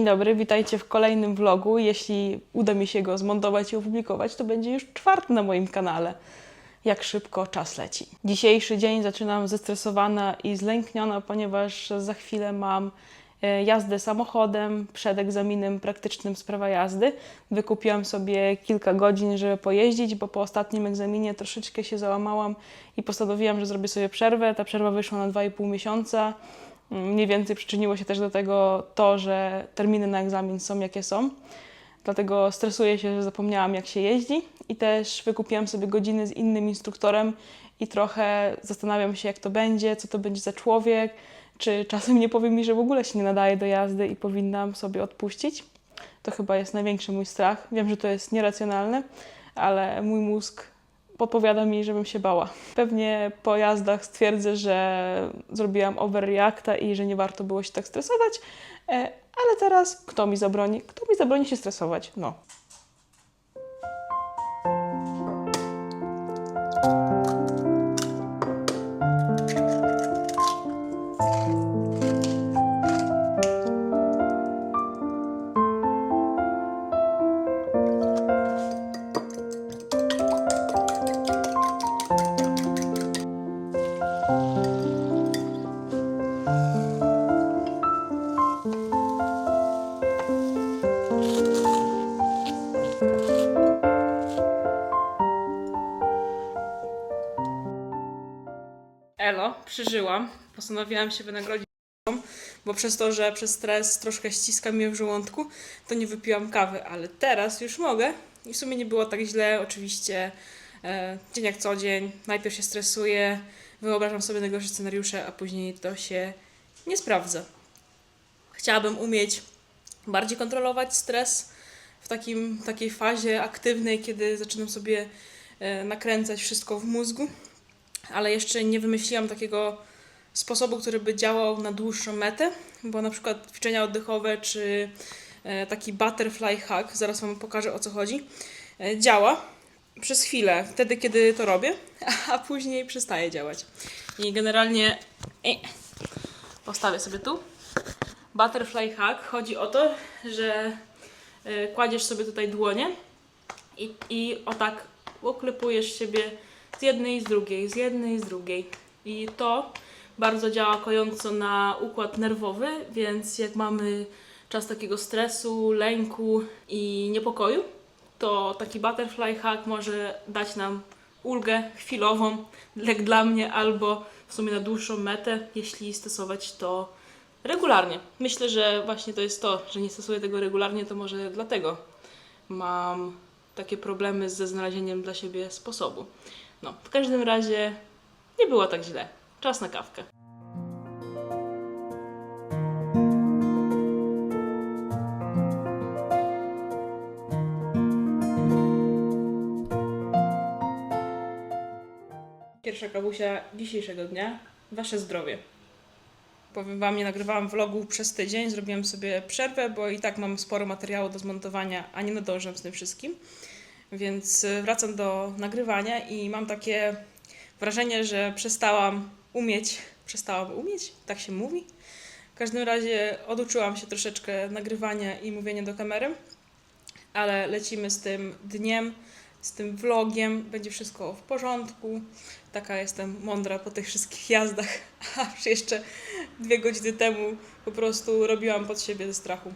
Dzień dobry, witajcie w kolejnym vlogu. Jeśli uda mi się go zmontować i opublikować, to będzie już czwarty na moim kanale. Jak szybko czas leci. Dzisiejszy dzień zaczynam zestresowana i zlękniona, ponieważ za chwilę mam e, jazdę samochodem przed egzaminem praktycznym z prawa jazdy. Wykupiłam sobie kilka godzin, żeby pojeździć, bo po ostatnim egzaminie troszeczkę się załamałam i postanowiłam, że zrobię sobie przerwę. Ta przerwa wyszła na 2,5 miesiąca. Mniej więcej przyczyniło się też do tego to, że terminy na egzamin są jakie są. Dlatego stresuję się, że zapomniałam jak się jeździ i też wykupiłam sobie godziny z innym instruktorem i trochę zastanawiam się jak to będzie, co to będzie za człowiek, czy czasem nie powie mi, że w ogóle się nie nadaje do jazdy i powinnam sobie odpuścić. To chyba jest największy mój strach. Wiem, że to jest nieracjonalne, ale mój mózg podpowiada mi, żebym się bała. Pewnie po jazdach stwierdzę, że zrobiłam overreacta i że nie warto było się tak stresować, e, ale teraz kto mi zabroni? Kto mi zabroni się stresować? No. Postanowiłam się wynagrodzić, bo przez to, że przez stres troszkę ściska mnie w żołądku, to nie wypiłam kawy, ale teraz już mogę i w sumie nie było tak źle. Oczywiście e, dzień jak co dzień, najpierw się stresuję, wyobrażam sobie najgorsze scenariusze, a później to się nie sprawdza. Chciałabym umieć bardziej kontrolować stres w takim, takiej fazie aktywnej, kiedy zaczynam sobie e, nakręcać wszystko w mózgu ale jeszcze nie wymyśliłam takiego sposobu, który by działał na dłuższą metę, bo na przykład ćwiczenia oddechowe czy e, taki butterfly hack, zaraz Wam pokażę o co chodzi, e, działa przez chwilę, wtedy kiedy to robię, a później przestaje działać. I generalnie e, postawię sobie tu. Butterfly hack chodzi o to, że kładziesz sobie tutaj dłonie i, i o tak oklepujesz siebie z jednej z drugiej, z jednej z drugiej. I to bardzo działa kojąco na układ nerwowy, więc jak mamy czas takiego stresu, lęku i niepokoju, to taki butterfly hack może dać nam ulgę chwilową, jak dla mnie, albo w sumie na dłuższą metę, jeśli stosować to regularnie. Myślę, że właśnie to jest to, że nie stosuję tego regularnie, to może dlatego mam takie problemy ze znalezieniem dla siebie sposobu. No, w każdym razie nie było tak źle. Czas na kawkę. Pierwsza kawusia dzisiejszego dnia. Wasze zdrowie. Powiem Wam, nie nagrywałam vlogu przez tydzień, zrobiłam sobie przerwę, bo i tak mam sporo materiału do zmontowania, a nie nadążam z tym wszystkim. Więc y, wracam do nagrywania i mam takie wrażenie, że przestałam umieć, przestałam umieć, tak się mówi. W każdym razie oduczyłam się troszeczkę nagrywania i mówienia do kamery, ale lecimy z tym dniem, z tym vlogiem, będzie wszystko w porządku. Taka jestem mądra po tych wszystkich jazdach, a jeszcze dwie godziny temu po prostu robiłam pod siebie ze strachu.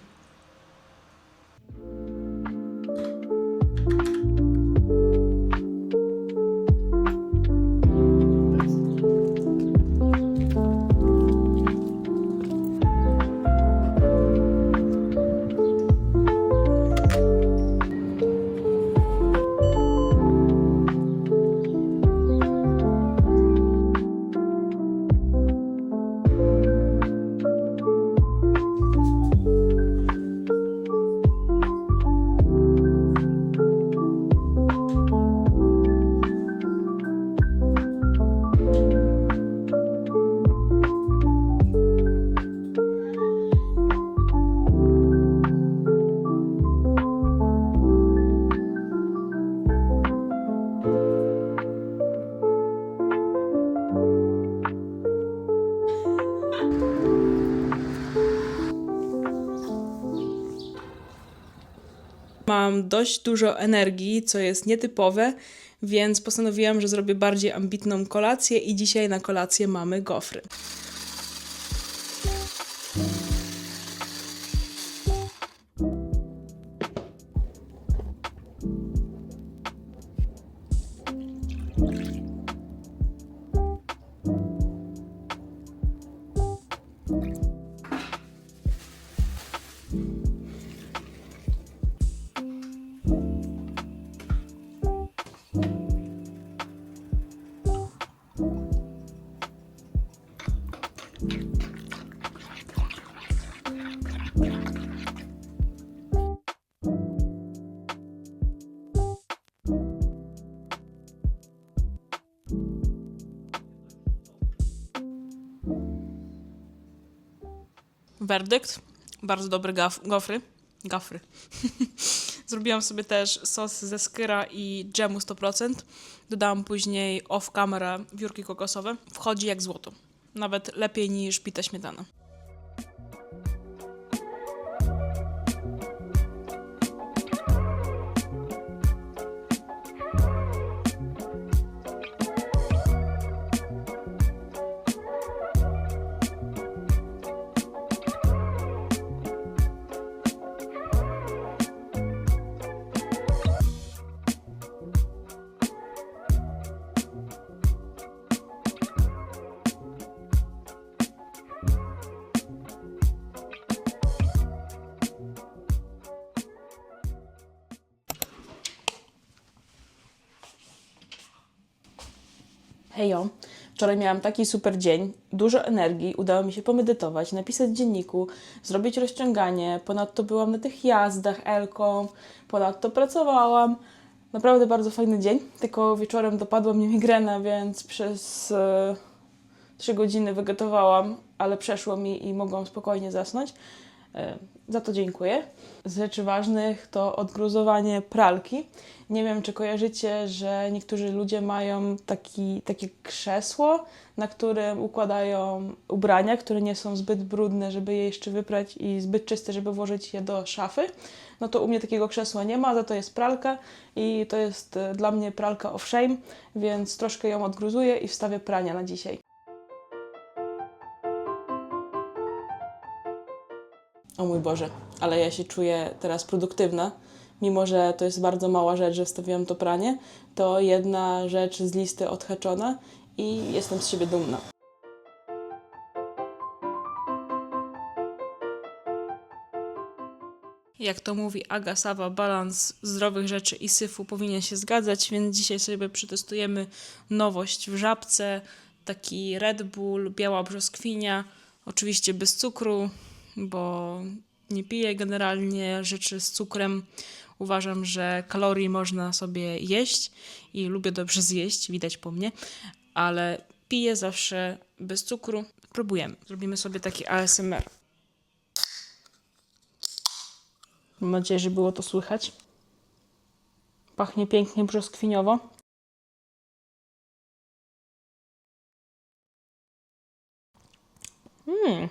Dość dużo energii, co jest nietypowe, więc postanowiłam, że zrobię bardziej ambitną kolację i dzisiaj na kolację mamy gofry. Werdykt. Bardzo dobre gaf- gofry. Gafry. Zrobiłam sobie też sos ze skyra i dżemu 100%. Dodałam później off camera wiórki kokosowe. Wchodzi jak złoto. Nawet lepiej niż pita śmietana. Hejo, wczoraj miałam taki super dzień, dużo energii, udało mi się pomedytować, napisać dzienniku, zrobić rozciąganie, ponadto byłam na tych jazdach Elką, ponadto pracowałam. Naprawdę bardzo fajny dzień, tylko wieczorem dopadła mnie migrena, więc przez e, 3 godziny wygatowałam, ale przeszło mi i mogłam spokojnie zasnąć. E, Za to dziękuję. Z rzeczy ważnych to odgruzowanie pralki. Nie wiem, czy kojarzycie, że niektórzy ludzie mają taki, takie krzesło, na którym układają ubrania, które nie są zbyt brudne, żeby je jeszcze wyprać i zbyt czyste, żeby włożyć je do szafy. No to u mnie takiego krzesła nie ma, za to jest pralka i to jest e, dla mnie pralka of shame, więc troszkę ją odgruzuję i wstawię prania na dzisiaj. O mój Boże, ale ja się czuję teraz produktywna. Mimo, że to jest bardzo mała rzecz, że wstawiłam to pranie, to jedna rzecz z listy odhaczona i jestem z siebie dumna. Jak to mówi Aga Sawa, balans zdrowych rzeczy i syfu powinien się zgadzać, więc dzisiaj sobie przetestujemy nowość w żabce. Taki Red Bull, biała brzoskwinia, oczywiście bez cukru, bo nie piję generalnie rzeczy z cukrem. Uważam, że kalorii można sobie jeść i lubię dobrze zjeść, widać po mnie, ale piję zawsze bez cukru. Próbujemy. Zrobimy sobie taki ASMR. Mam nadzieję, że było to słychać. Pachnie pięknie brzoskwiniowo. Mm,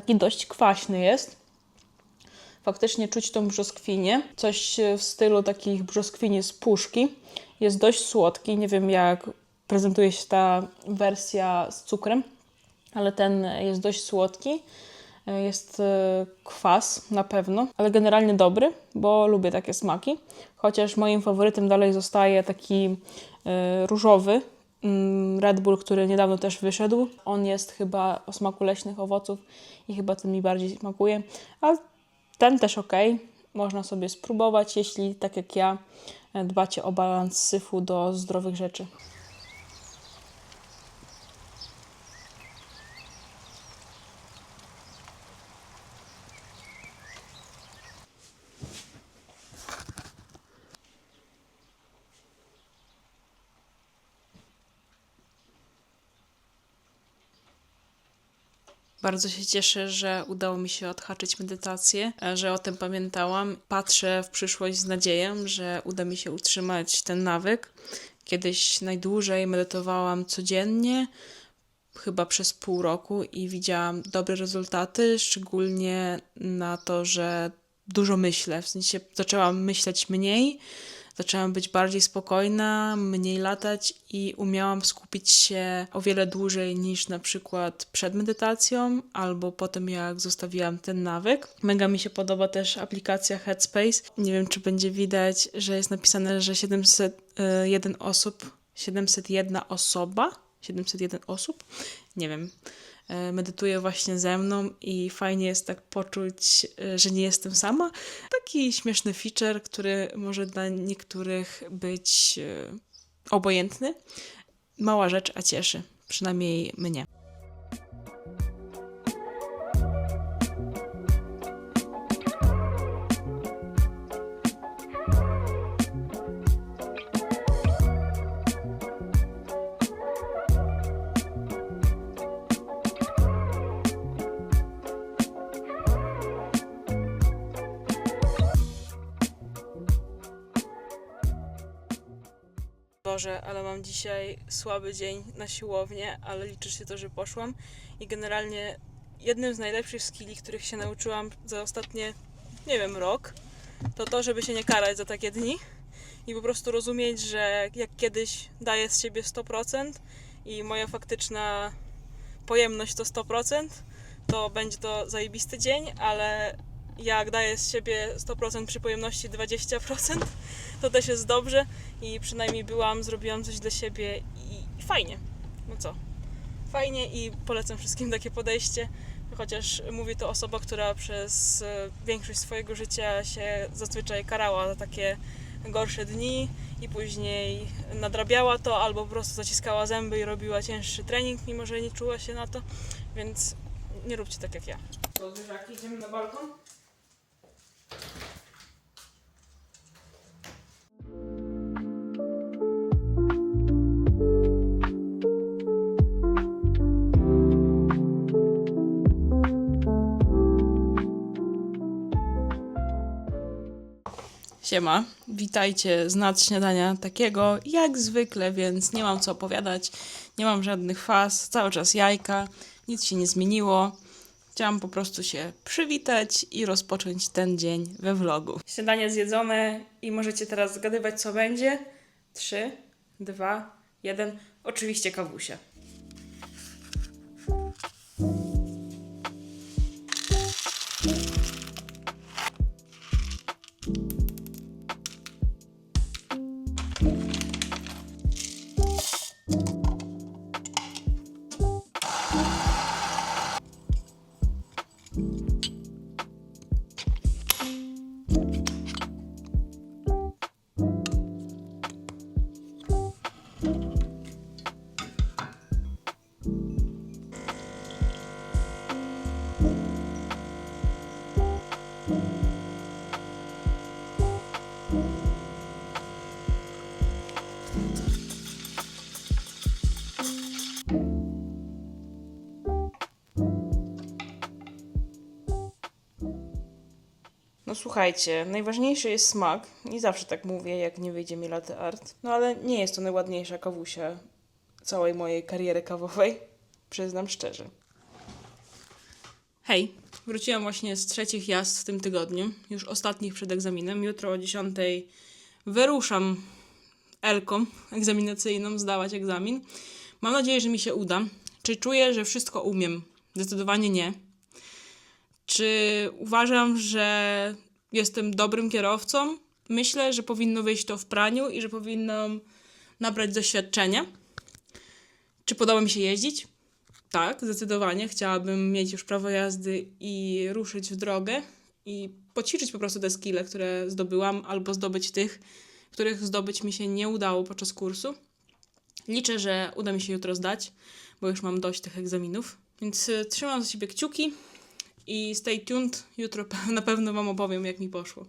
taki dość kwaśny jest. Faktycznie czuć tą brzoskwinię. Coś w stylu takich brzoskwini z puszki. Jest dość słodki. Nie wiem, jak prezentuje się ta wersja z cukrem, ale ten jest dość słodki. Jest e, kwas na pewno, ale generalnie dobry, bo lubię takie smaki. Chociaż moim faworytem dalej zostaje taki e, różowy Red Bull, który niedawno też wyszedł. On jest chyba o smaku leśnych owoców i chyba ten mi bardziej smakuje. A ten też ok. Można sobie spróbować, jeśli tak jak ja e, dbacie o balans syfu do zdrowych rzeczy. Bardzo się cieszę, że udało mi się odhaczyć medytację, e, że o tym pamiętałam. Patrzę w przyszłość z nadzieją, że uda mi się utrzymać ten nawyk. Kiedyś najdłużej medytowałam codziennie, chyba przez pół roku i widziałam dobre rezultaty, szczególnie na to, że dużo myślę. W sensie zaczęłam myśleć mniej, zaczęłam być bardziej spokojna, mniej latać i umiałam skupić się o wiele dłużej niż na przykład przed medytacją albo potem jak zostawiłam ten nawyk. Mega mi się podoba też aplikacja Headspace. Nie wiem, czy będzie widać, że jest napisane, że 701 osób, 701 osoba, 701 osób, nie wiem, e, medytuje właśnie ze mną i fajnie jest tak poczuć, e, że nie jestem sama. Taki śmieszny feature, który może dla niektórych być e, obojętny. Mała rzecz, a cieszy. Przynajmniej mnie. Boże, ale mam dzisiaj słaby dzień na siłownię, ale liczy się to, że poszłam. I generalnie jednym z najlepszych skilli, których się nauczyłam za ostatnie, nie wiem, rok, to to, żeby się nie karać za takie dni i po prostu rozumieć, że jak kiedyś daję z siebie 100% i moja faktyczna pojemność to 100%, to będzie to zajebisty dzień, ale jak daję z siebie 100% przy pojemności 20%, to też jest dobrze i przynajmniej byłam, zrobiłam coś dla siebie i, i fajnie. No co? Fajnie i polecam wszystkim takie podejście, chociaż mówi to osoba, która przez e, większość swojego życia się zazwyczaj karała za takie gorsze dni i później nadrabiała to albo po prostu zaciskała zęby i robiła cięższy trening, mimo że nie czuła się na to, więc nie róbcie tak jak ja. Zwierzaki, idziemy na balkon? Siema, witajcie z nadśniadania takiego jak zwykle, więc nie mam co opowiadać, nie mam żadnych faz, cały czas jajka, nic się nie zmieniło. Chciałam po prostu się przywitać i rozpocząć ten dzień we vlogu. Śniadanie zjedzone i możecie teraz zgadywać co będzie. 3, 2, 1. Oczywiście kawusie. Słuchajcie, najważniejszy jest smak. Nie zawsze tak mówię, jak nie wyjdzie mi latte art. No ale nie jest to najładniejsza kawusia całej mojej kariery kawowej. Przyznam szczerze. Hej, wróciłam właśnie z trzecich jazd w tym tygodniu. Już ostatnich przed egzaminem. Jutro o 10 wyruszam Elką egzaminacyjną zdawać egzamin. Mam nadzieję, że mi się uda. Czy czuję, że wszystko umiem? Zdecydowanie nie. Czy uważam, że jestem dobrym kierowcą? Myślę, że powinno wyjść to w praniu i że powinnam nabrać doświadczenia. Czy podoba mi się jeździć? Tak, zdecydowanie. Chciałabym mieć już prawo jazdy i ruszyć w drogę i poćwiczyć po prostu te skille, które zdobyłam, albo zdobyć tych, których zdobyć mi się nie udało podczas kursu. Liczę, że uda mi się jutro zdać, bo już mam dość tych egzaminów. Więc y, trzymam za siebie kciuki i stay tuned. Jutro na pewno Wam opowiem, jak mi poszło.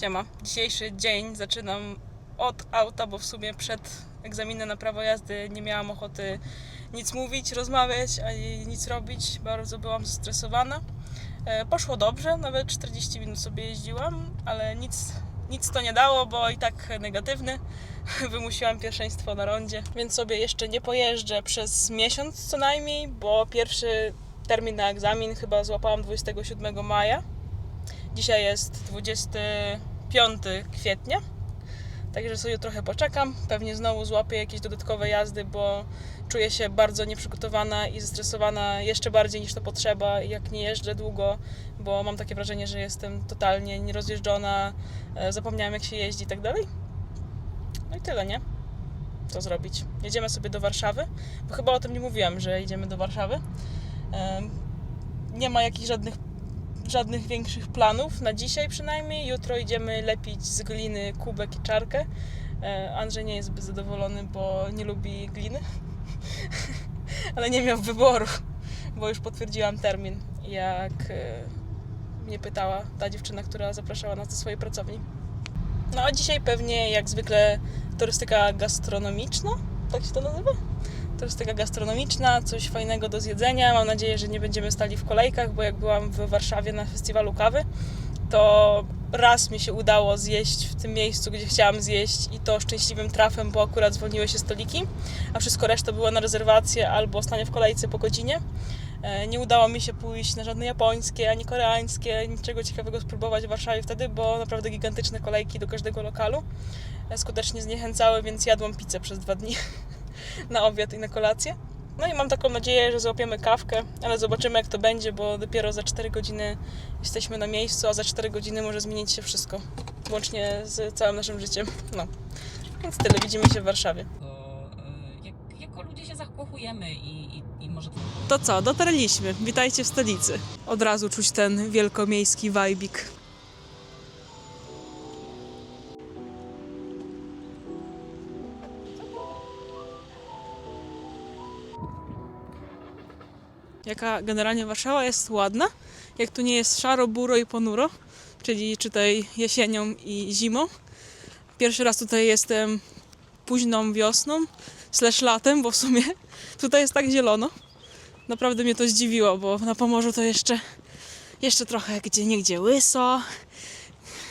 Siema. Dzisiejszy dzień zaczynam od auta, bo w sumie przed egzaminem na prawo jazdy nie miałam ochoty nic mówić, rozmawiać, ani nic robić. Bardzo byłam zestresowana. E, Poszło dobrze, nawet 40 minut sobie jeździłam, ale nic, nic to nie dało, bo i tak negatywny. Wymusiłam pierwszeństwo na rondzie, więc sobie jeszcze nie pojeżdżę przez miesiąc co najmniej, bo pierwszy termin na egzamin chyba złapałam 27 maja Dzisiaj jest 25 kwietnia, także sobie trochę poczekam. Pewnie znowu złapię jakieś dodatkowe jazdy, bo czuję się bardzo nieprzygotowana i zestresowana jeszcze bardziej niż to potrzeba, jak nie jeżdżę długo, bo mam takie wrażenie, że jestem totalnie nierozjeżdżona, e, zapomniałam jak się jeździ i tak dalej. No i tyle, nie? Co zrobić? Jedziemy sobie do Warszawy, bo chyba o tym nie mówiłam, że idziemy do Warszawy. Nie ma jakichś żadnych, żadnych większych planów na dzisiaj przynajmniej. Jutro idziemy lepić z gliny kubek i czarkę. E, Andrzej nie jest zbyt zadowolony, bo nie lubi gliny, ale nie miał wyboru, bo już potwierdziłam termin, jak e, mnie pytała ta dziewczyna, która zapraszała nas do swojej pracowni. No a dzisiaj pewnie jak zwykle turystyka gastronomiczna, tak się to nazywa? Turystyka gastronomiczna, coś fajnego do zjedzenia. Mam nadzieję, że nie będziemy stali w kolejkach, bo jak byłam w Warszawie na festiwalu kawy, to raz mi się udało zjeść w tym miejscu, gdzie chciałam zjeść i to szczęśliwym trafem, bo akurat zwolniły się stoliki, a wszystko reszta było na rezerwację albo stanie w kolejce po godzinie. E, Nie udało mi się pójść na żadne japońskie, ani koreańskie, niczego ciekawego spróbować w Warszawie wtedy, bo naprawdę gigantyczne kolejki do każdego lokalu e, skutecznie zniechęcały, więc jadłam pizzę przez dwa dni na obiad i na kolację. No i mam taką nadzieję, że złapiemy kawkę, ale zobaczymy jak to będzie, bo dopiero za 4 godziny jesteśmy na miejscu, a za 4 godziny może zmienić się wszystko, łącznie z całym naszym życiem. No, więc tyle, widzimy się w Warszawie. to e, jak, jako ludzie się zakochujemy i, i, i może to To co, dotarliśmy. Witajcie w stolicy. Od razu czuć ten wielkomiejski wajbik. Jaka generalnie Warszawa jest ładna. Jak tu nie jest szaro, buro i ponuro, czyli czytaj jesienią i zimą. Pierwszy raz tutaj jestem późną wiosną, slash latem, bo w sumie tutaj jest tak zielono. Naprawdę mnie to zdziwiło, bo na Pomorzu to jeszcze, jeszcze trochę gdzie niegdzie łyso.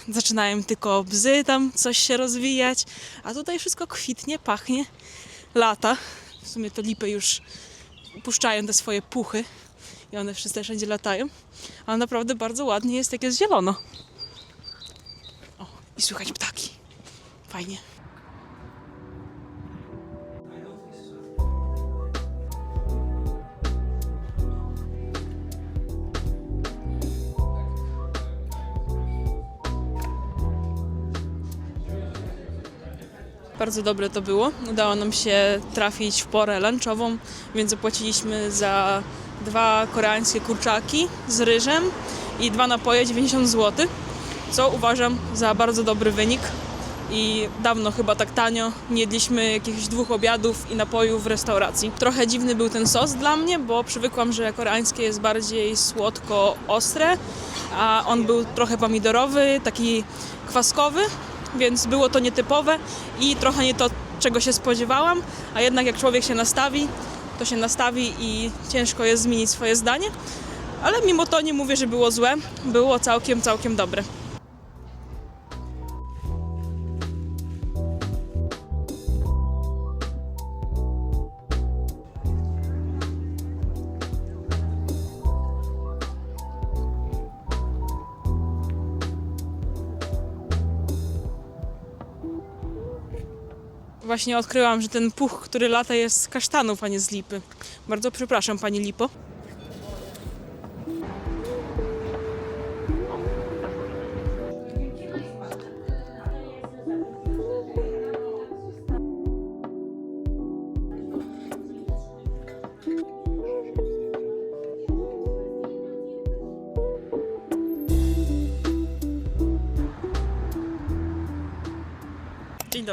Zaczynają tylko bzy tam coś się rozwijać, a tutaj wszystko kwitnie, pachnie, lata. W sumie to lipy już puszczają te swoje puchy i one wszyscy wszędzie latają. Ale naprawdę bardzo ładnie jest, jak jest zielono. O, i słychać ptaki. Fajnie. Bardzo dobre to było. Udało nam się trafić w porę lunchową, więc zapłaciliśmy za dwa koreańskie kurczaki z ryżem i dwa napoje 90 zł, co uważam za bardzo dobry wynik. I dawno chyba tak tanio nie jedliśmy jakichś dwóch obiadów i napojów w restauracji. Trochę dziwny był ten sos dla mnie, bo przywykłam, że koreańskie jest bardziej słodko-ostre, a on był trochę pomidorowy, taki kwaskowy, więc było to nietypowe i trochę nie to, czego się spodziewałam, a jednak jak człowiek się nastawi, to się nastawi i ciężko jest zmienić swoje zdanie. Ale mimo to nie mówię, że było złe, było całkiem, całkiem dobre. Właśnie odkryłam, że ten puch, który lata jest z kasztanów, a nie z lipy. Bardzo przepraszam, pani Lipo.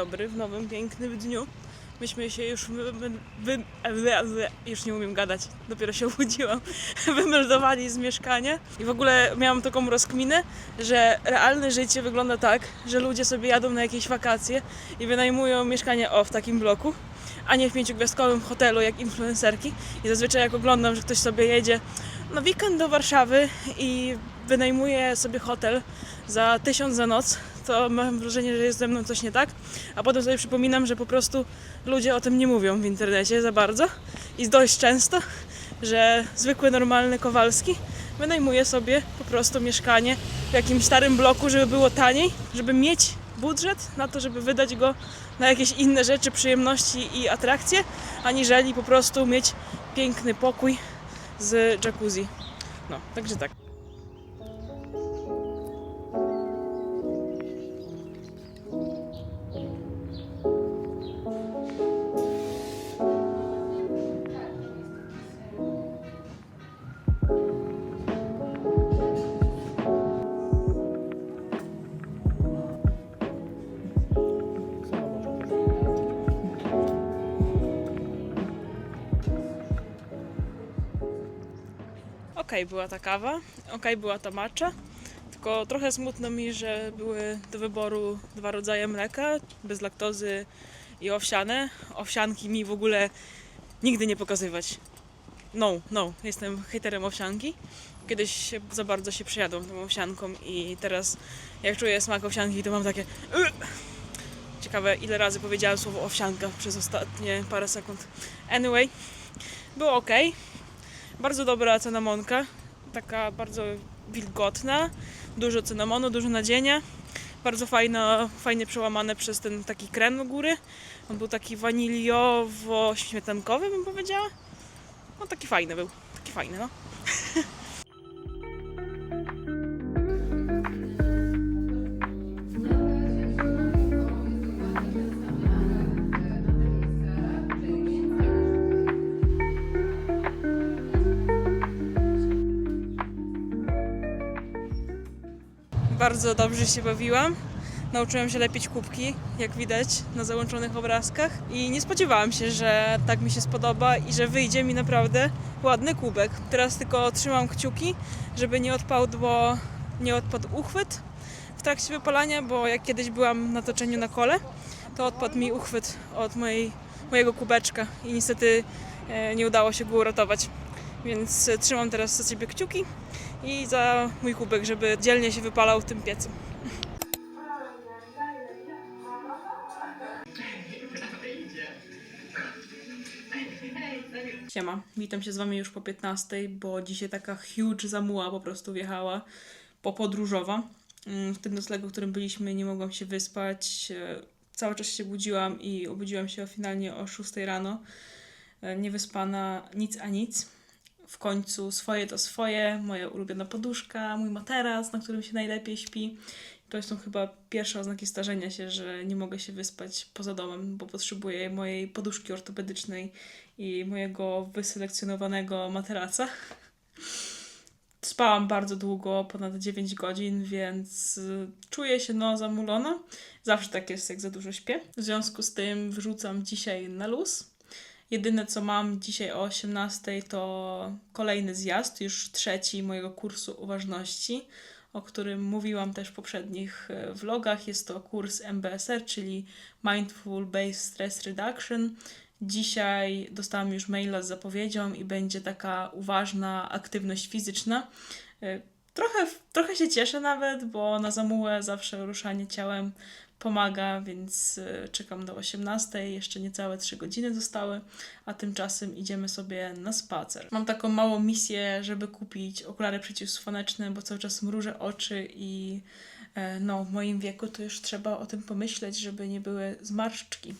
Dobry, w nowym, pięknym dniu. Myśmy się już wy, wy, wy, już nie umiem gadać, dopiero się obudziłam, wymeldowali z mieszkania. I w ogóle miałam taką rozkminę, że realne życie wygląda tak, że ludzie sobie jadą na jakieś wakacje i wynajmują mieszkanie o w takim bloku, a nie w pięciogwiazdkowym hotelu jak influencerki. I zazwyczaj jak oglądam, że ktoś sobie jedzie na weekend do Warszawy i wynajmuje sobie hotel za tysiąc za noc, to mam wrażenie, że jest ze mną coś nie tak. A potem sobie przypominam, że po prostu ludzie o tym nie mówią w internecie za bardzo i dość często, że zwykły, normalny Kowalski wynajmuje sobie po prostu mieszkanie w jakimś starym bloku, żeby było taniej, żeby mieć budżet na to, żeby wydać go na jakieś inne rzeczy, przyjemności i atrakcje, aniżeli po prostu mieć piękny pokój z jacuzzi. No, także tak. Była ta kawa, okej, była ta matcha, tylko trochę smutno mi, że były do wyboru dwa rodzaje mleka, bez laktozy i owsiane. Owsianki mi w ogóle nigdy nie pokazywać. No, no, jestem hejterem owsianki. Kiedyś za bardzo się przejadłam tą owsianką i teraz jak czuję smak owsianki, to mam takie... Ciekawe, ile razy powiedziałam słowo owsianka przez ostatnie parę sekund. Anyway, było ok. Bardzo dobra cynamonka, taka bardzo wilgotna, dużo cynamonu, dużo nadzienia. Bardzo fajno, fajnie przełamane przez ten taki krem u góry. On był taki waniliowo-śmietankowy, bym powiedziała. No taki fajny był, taki fajny, no. Bardzo dobrze się bawiłam. Nauczyłam się lepić kubki, jak widać na załączonych obrazkach. I nie spodziewałam się, że tak mi się spodoba i że wyjdzie mi naprawdę ładny kubek. Teraz tylko trzymam kciuki, żeby nie odpadł, bo nie odpadł uchwyt w trakcie wypalania, bo jak kiedyś byłam na toczeniu na kole, to odpadł mi uchwyt od mojej, mojego kubeczka i niestety e, nie udało się go uratować. Więc trzymam teraz za ciebie kciuki i za mój kubek, żeby dzielnie się wypalał w tym piecu. Siema, witam się z wami już po 15, bo dzisiaj taka huge zamuła po prostu wjechała popodróżowa. Mm, W tym noclegu, w którym byliśmy, nie mogłam się wyspać. E, Cały czas się budziłam i obudziłam się finalnie o 6 rano. E, Niewyspana, nic a nic w końcu swoje to swoje, moja ulubiona poduszka, mój materac, na którym się najlepiej śpi. To są chyba pierwsze oznaki starzenia się, że nie mogę się wyspać poza domem, bo potrzebuję mojej poduszki ortopedycznej i mojego wyselekcjonowanego materaca. Spałam bardzo długo, ponad 9 godzin, więc y, czuję się no zamulona. Zawsze tak jest, jak za dużo śpię. W związku z tym wrzucam dzisiaj na luz. Jedyne co mam dzisiaj o 18 to kolejny zjazd, już trzeci mojego kursu uważności, o którym mówiłam też w poprzednich e, vlogach. Jest to kurs MBSR, czyli Mindful Based Stress Reduction. Dzisiaj dostałam już maila z zapowiedzią i będzie taka uważna aktywność fizyczna. E, Trochę, trochę się cieszę nawet, bo na zamułę zawsze ruszanie ciałem pomaga, więc e, czekam do 18. Jeszcze niecałe 3 godziny zostały, a tymczasem idziemy sobie na spacer. Mam taką małą misję, żeby kupić okulary przeciwsłoneczne, bo cały czas mrużę oczy i e, no, w moim wieku to już trzeba o tym pomyśleć, żeby nie były zmarszczki.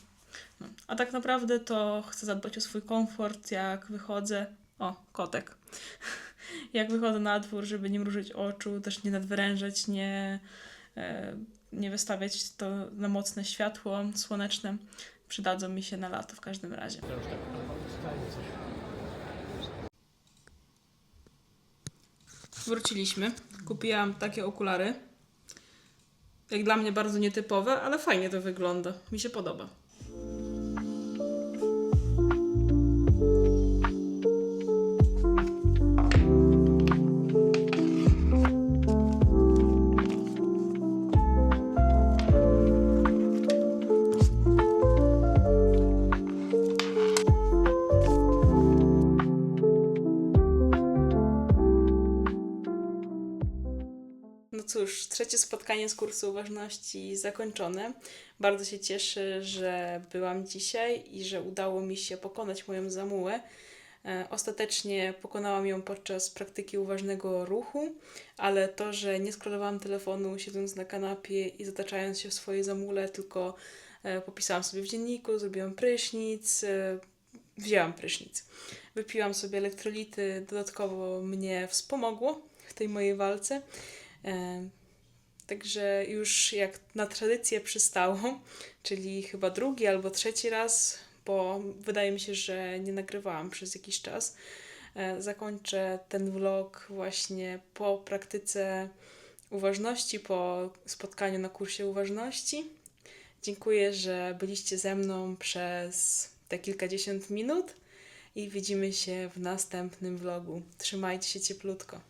No. A tak naprawdę to chcę zadbać o swój komfort, jak wychodzę. O, kotek. Jak wychodzę na dwór, żeby nie mrużyć oczu, też nie nadwyrężać, nie, e, nie wystawiać to na mocne światło słoneczne. Przydadzą mi się na lato w każdym razie. Wróciliśmy. Kupiłam takie okulary. Jak dla mnie bardzo nietypowe, ale fajnie to wygląda. Mi się podoba. Trzecie spotkanie z kursu uważności zakończone. Bardzo się cieszę, że byłam dzisiaj i że udało mi się pokonać moją zamułę. E, Ostatecznie pokonałam ją podczas praktyki uważnego ruchu, ale to, że nie scrollowałam telefonu siedząc na kanapie i zataczając się w swojej zamule, tylko e, popisałam sobie w dzienniku, zrobiłam prysznic, e, wzięłam prysznic. Wypiłam sobie elektrolity, dodatkowo mnie wspomogło w tej mojej walce. Także już jak na tradycję przystało, czyli chyba drugi albo trzeci raz, bo wydaje mi się, że nie nagrywałam przez jakiś czas. E, Zakończę ten vlog właśnie po praktyce uważności, po spotkaniu na kursie uważności. Dziękuję, że byliście ze mną przez te kilkadziesiąt minut i widzimy się w następnym vlogu. Trzymajcie się cieplutko.